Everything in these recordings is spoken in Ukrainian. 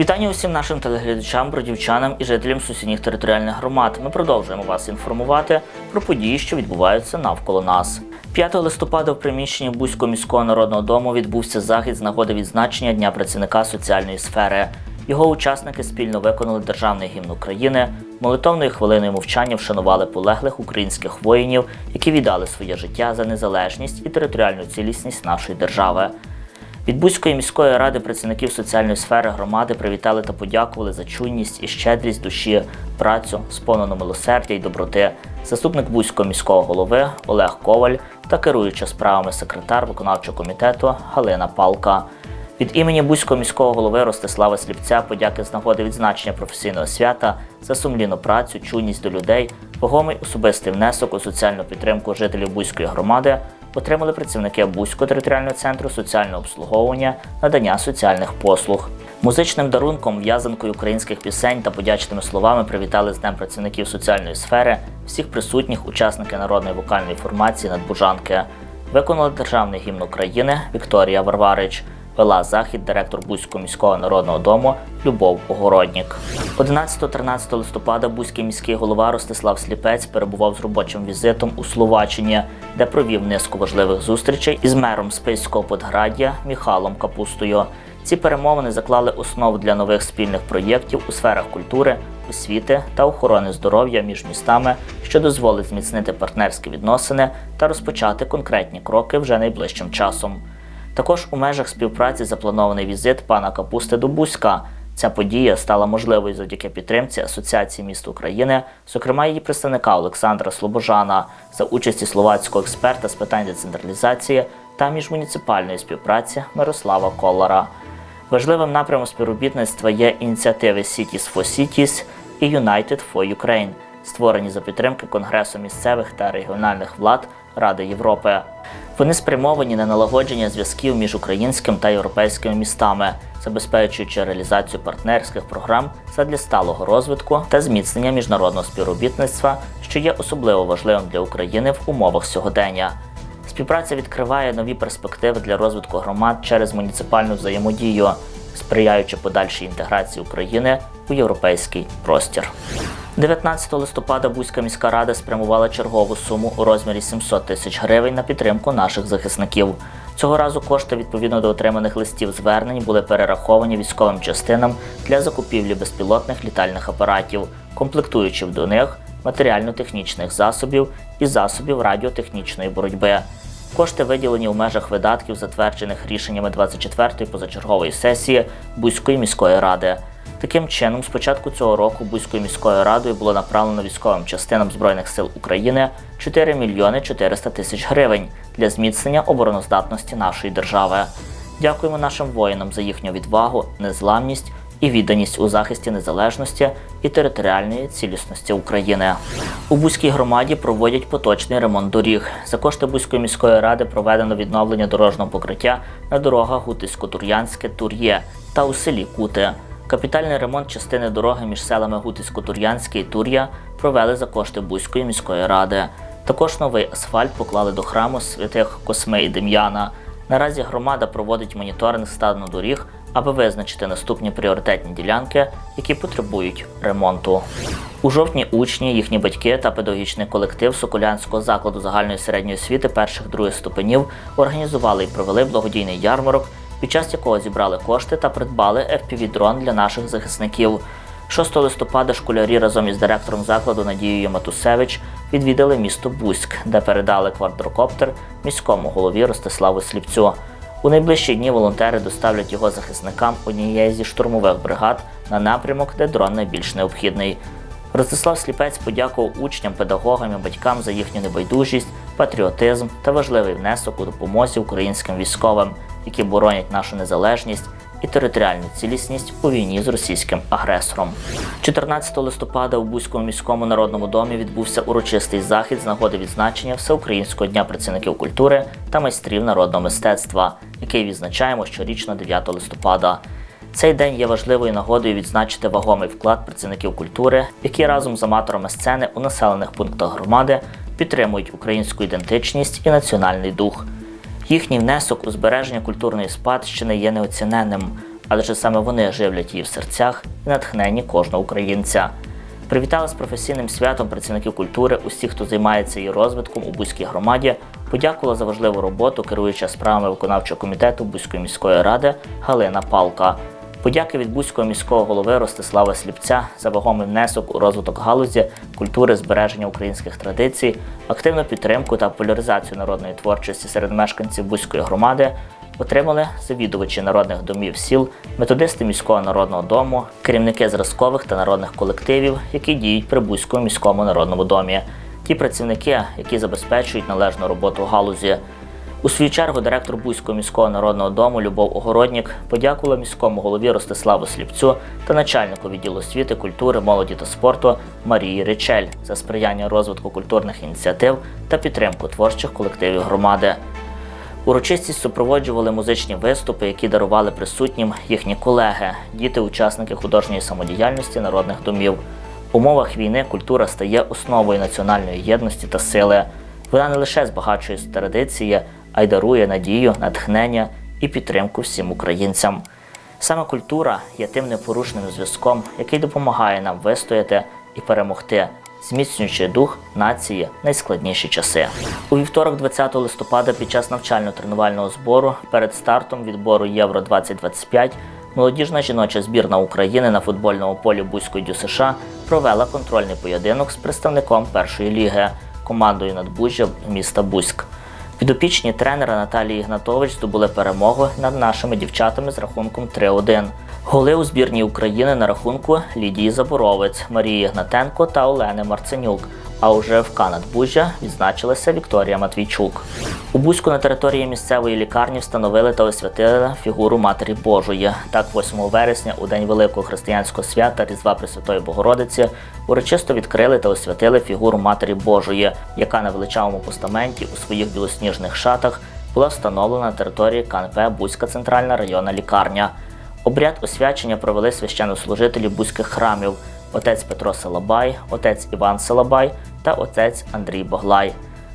Вітання усім нашим телеглядачам, бродівчанам і жителям сусідніх територіальних громад. Ми продовжуємо вас інформувати про події, що відбуваються навколо нас. 5 листопада в приміщенні Бузького міського народного дому відбувся захід з нагоди відзначення Дня працівника соціальної сфери. Його учасники спільно виконали державний гімн України, молитовною хвилиною мовчання вшанували полеглих українських воїнів, які віддали своє життя за незалежність і територіальну цілісність нашої держави. Від Бузької міської ради працівників соціальної сфери громади привітали та подякували за чуйність і щедрість душі, працю, сповнену милосердя й доброти. Заступник Бузького міського голови Олег Коваль та керуюча справами секретар виконавчого комітету Галина Палка. Від імені Бузького міського голови Ростислава Сліпця подяки з нагоди відзначення професійного свята за сумлінну працю, чуйність до людей, вагомий особистий внесок у соціальну підтримку жителів Бузької громади отримали працівники Бузького територіального центру соціального обслуговування, надання соціальних послуг. Музичним дарунком, в'язанкою українських пісень та подячними словами привітали з Днем працівників соціальної сфери всіх присутніх учасники народної вокальної формації Надбужанки. Виконала державний гімн України Вікторія Варварич. Вела захід директор Бузького міського народного дому Любов Огороднік. 11-13 листопада Бузький міський голова Ростислав Сліпець перебував з робочим візитом у Словаччині, де провів низку важливих зустрічей із мером Списького Подградія Міхалом Капустою. Ці перемовини заклали основу для нових спільних проєктів у сферах культури, освіти та охорони здоров'я між містами, що дозволить зміцнити партнерські відносини та розпочати конкретні кроки вже найближчим часом. Також у межах співпраці запланований візит пана Капусти до Бузька. Ця подія стала можливою завдяки підтримці Асоціації міст України, зокрема її представника Олександра Слобожана, за участі словацького експерта з питань децентралізації та міжмуніципальної співпраці Мирослава Коллара. Важливим напрямом співробітництва є ініціативи Cities for Cities і United for Ukraine, створені за підтримки Конгресу місцевих та регіональних влад Ради Європи. Вони спрямовані на налагодження зв'язків між українським та європейськими містами, забезпечуючи реалізацію партнерських програм задля сталого розвитку та зміцнення міжнародного співробітництва, що є особливо важливим для України в умовах сьогодення. Співпраця відкриває нові перспективи для розвитку громад через муніципальну взаємодію, сприяючи подальшій інтеграції України у європейський простір. 19 листопада Бузька міська рада спрямувала чергову суму у розмірі 700 тисяч гривень на підтримку наших захисників. Цього разу кошти відповідно до отриманих листів звернень були перераховані військовим частинам для закупівлі безпілотних літальних апаратів, комплектуючи до них матеріально-технічних засобів і засобів радіотехнічної боротьби. Кошти виділені у межах видатків, затверджених рішеннями 24-ї позачергової сесії Бузької міської ради. Таким чином, з початку цього року Бузькою міською радою було направлено військовим частинам Збройних сил України 4 мільйони 400 тисяч гривень для зміцнення обороноздатності нашої держави. Дякуємо нашим воїнам за їхню відвагу, незламність і відданість у захисті незалежності і територіальної цілісності України. У Бузькій громаді проводять поточний ремонт доріг. За кошти Бузької міської ради проведено відновлення дорожнього покриття на дорогах Гутисько-Тур'янське, Тур'є та у селі Кути. Капітальний ремонт частини дороги між селами Гутисько-Тур'янське і Тур'я провели за кошти Бузької міської ради. Також новий асфальт поклали до храму святих Косми і Дем'яна. Наразі громада проводить моніторинг стану доріг, аби визначити наступні пріоритетні ділянки, які потребують ремонту. У жовтні учні, їхні батьки та педагогічний колектив Соколянського закладу загальної середньої освіти перших других ступенів організували і провели благодійний ярмарок, під час якого зібрали кошти та придбали FPV-дрон для наших захисників. 6 листопада школярі разом із директором закладу Надією Матусевич відвідали місто Бузьк, де передали квадрокоптер міському голові Ростиславу Сліпцю. У найближчі дні волонтери доставлять його захисникам однієї зі штурмових бригад на напрямок, де дрон найбільш необхідний. Ростислав Сліпець подякував учням, педагогам і батькам за їхню небайдужість, патріотизм та важливий внесок у допомозі українським військовим, які боронять нашу незалежність і територіальну цілісність у війні з російським агресором. 14 листопада у Бузькому міському народному домі відбувся урочистий захід з нагоди відзначення Всеукраїнського дня працівників культури та майстрів народного мистецтва, який відзначаємо щорічно 9 листопада. Цей день є важливою нагодою відзначити вагомий вклад працівників культури, які разом з аматорами сцени у населених пунктах громади підтримують українську ідентичність і національний дух. Їхній внесок у збереження культурної спадщини є неоціненним, адже саме вони живлять її в серцях і натхненні кожного українця. Привітали з професійним святом працівників культури усіх, хто займається її розвитком у Бузькій громаді. Подякувала за важливу роботу керуюча справами виконавчого комітету Бузької міської ради Галина Палка. Подяки від Бузького міського голови Ростислава Сліпця за вагомий внесок у розвиток галузі, культури, збереження українських традицій, активну підтримку та популяризацію народної творчості серед мешканців Бузької громади отримали завідувачі народних домів сіл, методисти міського народного дому, керівники зразкових та народних колективів, які діють при Бузькому міському народному домі, ті працівники, які забезпечують належну роботу галузі. У свою чергу директор Бузького міського народного дому Любов Огороднік подякувала міському голові Ростиславу Сліпцю та начальнику відділу освіти, культури, молоді та спорту Марії Ричель за сприяння розвитку культурних ініціатив та підтримку творчих колективів громади. Урочистість супроводжували музичні виступи, які дарували присутнім їхні колеги, діти-учасники художньої самодіяльності народних домів. В умовах війни культура стає основою національної єдності та сили. Вона не лише збагачує традиції, а й дарує надію, натхнення і підтримку всім українцям. Саме культура є тим непорушним зв'язком, який допомагає нам вистояти і перемогти, зміцнюючи дух нації в найскладніші часи. У вівторок, 20 листопада, під час навчально-тренувального збору перед стартом відбору Євро 2025 молодіжна жіноча збірна України на футбольному полі Бузької ДЮСШ провела контрольний поєдинок з представником першої ліги командою надбужжя міста Бузьк. Підопічні тренера Наталії Ігнатович здобули перемогу над нашими дівчатами з рахунком 3-1. Голи у збірній України на рахунку Лідії Заборовець, Марії Гнатенко та Олени Марценюк. А уже в Канадбужжя відзначилася Вікторія Матвійчук. У Бузьку на території місцевої лікарні встановили та освятили фігуру Матері Божої. Так, 8 вересня, у день великого християнського свята Різдва Пресвятої Богородиці, урочисто відкрили та освятили фігуру Матері Божої, яка на величавому постаменті у своїх білосніжних шатах була встановлена на території КНП Бузька центральна районна лікарня. Обряд освячення провели священнослужителі бузьких храмів отець Петро Салабай, отець Іван Салабай та отець Андрій Боглай.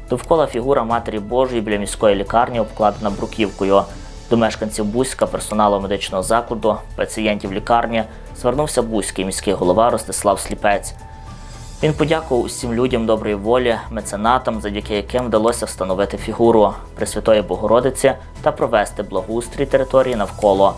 Довкола фігура Матері Божої біля міської лікарні обкладена бруківкою. До мешканців Бузька, персоналу медичного закладу, пацієнтів лікарні звернувся Бузький міський голова Ростислав Сліпець. Він подякував усім людям доброї волі, меценатам, завдяки яким вдалося встановити фігуру Пресвятої Богородиці та провести благоустрій території навколо,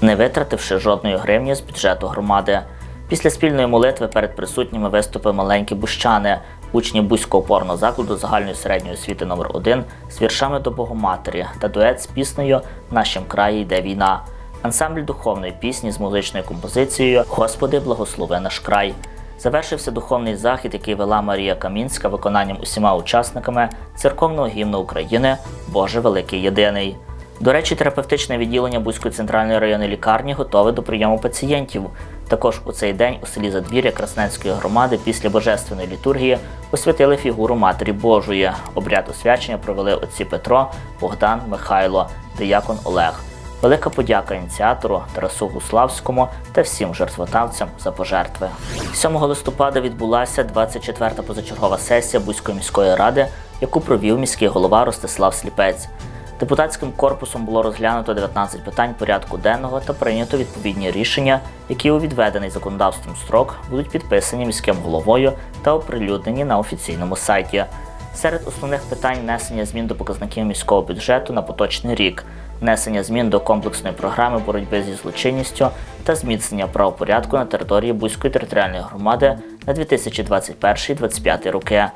не витративши жодної гривні з бюджету громади. Після спільної молитви перед присутніми виступили маленькі бущани, учні Бузького опорного закладу загальної середньої освіти номер 1 з віршами до Богоматері та дует з піснею В нашім краї йде війна. Ансамбль духовної пісні з музичною композицією Господи, благослови наш край. Завершився духовний захід, який вела Марія Камінська виконанням усіма учасниками церковного гімну України Боже Великий Єдиний. До речі, терапевтичне відділення Бузької центральної районної лікарні готове до прийому пацієнтів. Також у цей день у селі Задвір'я Красненської громади після божественної літургії освятили фігуру Матері Божої. Обряд освячення провели отці Петро, Богдан, Михайло, диякон Олег. Велика подяка ініціатору Тарасу Гуславському та всім жертвотавцям за пожертви. 7 листопада відбулася 24-та позачергова сесія Бузької міської ради, яку провів міський голова Ростислав Сліпець. Депутатським корпусом було розглянуто 19 питань порядку денного та прийнято відповідні рішення, які у відведений законодавством строк будуть підписані міським головою та оприлюднені на офіційному сайті. Серед основних питань внесення змін до показників міського бюджету на поточний рік, внесення змін до комплексної програми боротьби зі злочинністю та зміцнення правопорядку на території Бузької територіальної громади на 2021-2025 роки.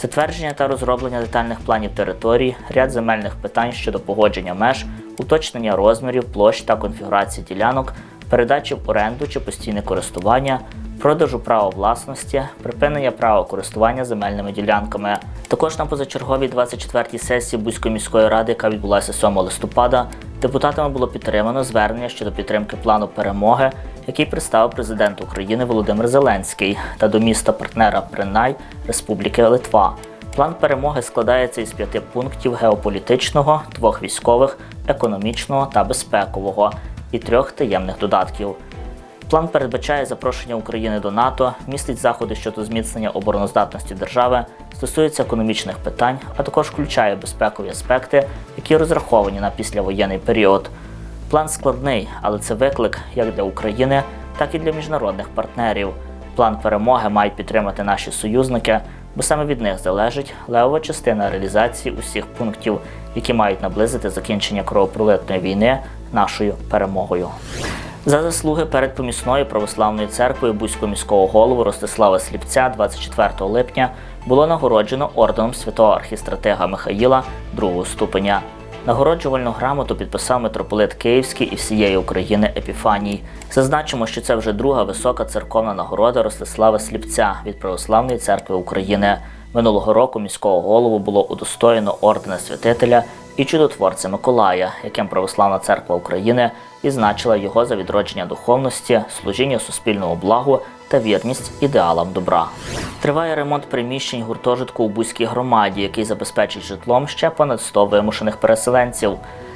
Затвердження та розроблення детальних планів територій, ряд земельних питань щодо погодження меж, уточнення розмірів, площ та конфігурації ділянок, передачі в оренду чи постійне користування, продажу права власності, припинення права користування земельними ділянками. Також на позачерговій 24-й сесії Бузької міської ради, яка відбулася 7 листопада, депутатами було підтримано звернення щодо підтримки плану перемоги, який представив президент України Володимир Зеленський та до міста партнера Принай Республіки Литва. План перемоги складається із п'яти пунктів геополітичного, двох військових, економічного та безпекового і трьох таємних додатків. План передбачає запрошення України до НАТО, містить заходи щодо зміцнення обороноздатності держави, стосується економічних питань, а також включає безпекові аспекти, які розраховані на післявоєнний період. План складний, але це виклик як для України, так і для міжнародних партнерів. План перемоги мають підтримати наші союзники, бо саме від них залежить левова частина реалізації усіх пунктів, які мають наблизити закінчення кровопролитної війни нашою перемогою. За заслуги перед помісною православною церквою Бузького міського голову Ростислава Сліпця 24 липня було нагороджено орденом святого архістратега Михаїла другого ступеня. Нагороджувальну грамоту підписав митрополит Київський і всієї України Епіфаній. Зазначимо, що це вже друга висока церковна нагорода Ростислава Сліпця від Православної церкви України. Минулого року міського голову було удостоєно ордена святителя і чудотворця Миколая, яким Православна церква України відзначила його за відродження духовності, служіння суспільному благу та вірність ідеалам добра. Триває ремонт приміщень гуртожитку у Бузькій громаді, який забезпечить житлом ще понад 100 вимушених переселенців.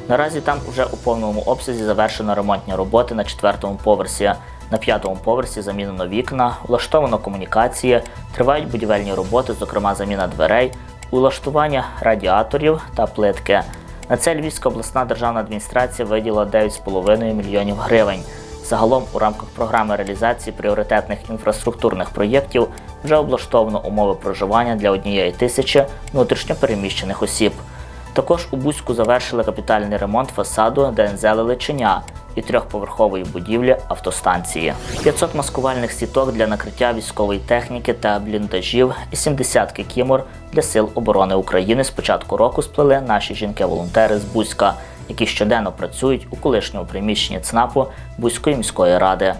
Наразі там уже у повному обсязі завершено ремонтні роботи на четвертому поверсі. На п'ятому поверсі замінено вікна, улаштовано комунікації, тривають будівельні роботи, зокрема заміна дверей, улаштування радіаторів та плитки. На це Львівська обласна державна адміністрація виділила 9,5 мільйонів гривень. Загалом у рамках програми реалізації пріоритетних інфраструктурних проєктів вже облаштовано умови проживання для однієї тисячі внутрішньопереміщених осіб. Також у Бузьку завершили капітальний ремонт фасаду ДНЗ Лиличиня і трьохповерхової будівлі автостанції. 500 маскувальних сіток для накриття військової техніки та бліндажів і 70 кікімор для сил оборони України з початку року сплели наші жінки-волонтери з Бузька, які щоденно працюють у колишньому приміщенні ЦНАПу Бузької міської ради.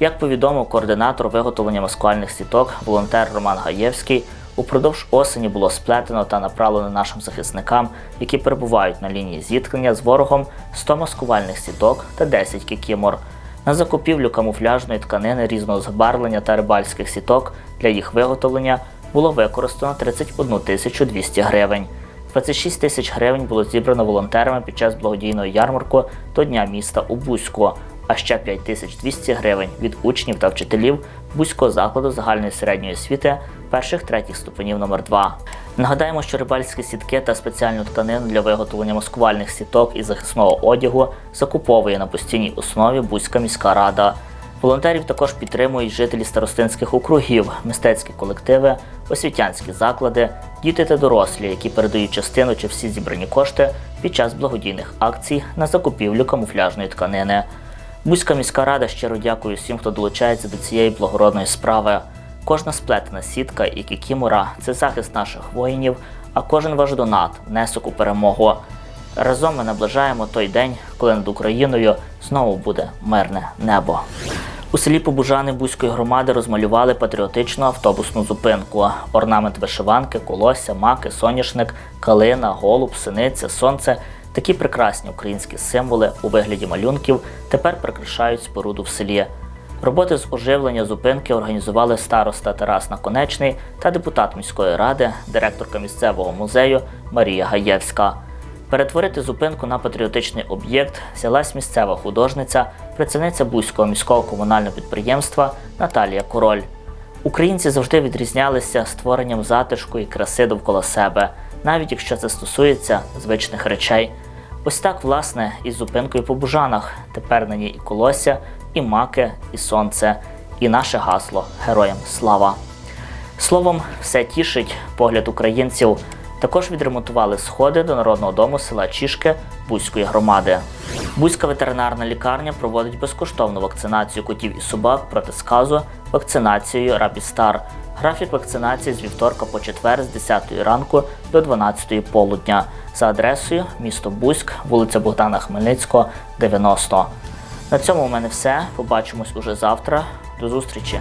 Як повідомив координатор виготовлення маскувальних сіток, волонтер Роман Гаєвський, упродовж осені було сплетено та направлено нашим захисникам, які перебувають на лінії зіткнення з ворогом 100 маскувальних сіток та 10 кікімор. На закупівлю камуфляжної тканини різного забарвлення та рибальських сіток для їх виготовлення було використано 31 тисячу 200 гривень. 26 тисяч гривень було зібрано волонтерами під час благодійного ярмарку до Дня міста у Бузьку, а ще 5200 гривень від учнів та вчителів Бузького закладу загальної середньої освіти перших третіх ступенів номер 2 Нагадаємо, що рибальські сітки та спеціальну тканину для виготовлення маскувальних сіток і захисного одягу закуповує на постійній основі Бузька міська рада. Волонтерів також підтримують жителі старостинських округів, мистецькі колективи, освітянські заклади, діти та дорослі, які передають частину чи всі зібрані кошти під час благодійних акцій на закупівлю камуфляжної тканини. Бузька міська рада щиро дякує всім, хто долучається до цієї благородної справи. Кожна сплетена сітка і кікімора це захист наших воїнів, а кожен ваш донат внесок у перемогу. Разом ми наближаємо той день, коли над Україною знову буде мирне небо. У селі Побужани Бузької громади розмалювали патріотичну автобусну зупинку. Орнамент вишиванки, колосся, маки, соняшник, калина, голуб, синиця, сонце. Такі прекрасні українські символи у вигляді малюнків тепер прикрашають споруду в селі. Роботи з оживлення зупинки організували староста Тарас Наконечний та депутат міської ради, директорка місцевого музею Марія Гаєвська. Перетворити зупинку на патріотичний об'єкт взялась місцева художниця, працівниця Бузького міського комунального підприємства Наталія Король. Українці завжди відрізнялися створенням затишку і краси довкола себе, навіть якщо це стосується звичних речей. Ось так, власне, із зупинкою по Бужанах тепер на ній і колося, і маки, і сонце, і наше гасло Героям слава! Словом, все тішить погляд українців. Також відремонтували сходи до народного дому села Чішки Бузької громади. Бузька ветеринарна лікарня проводить безкоштовну вакцинацію котів і собак проти сказу вакцинацією Рабістар. Графік вакцинації з вівторка по четвер з 10 ранку до 12 полудня за адресою місто Бузьк, вулиця Богдана Хмельницького, 90. На цьому у мене все. Побачимось уже завтра. До зустрічі!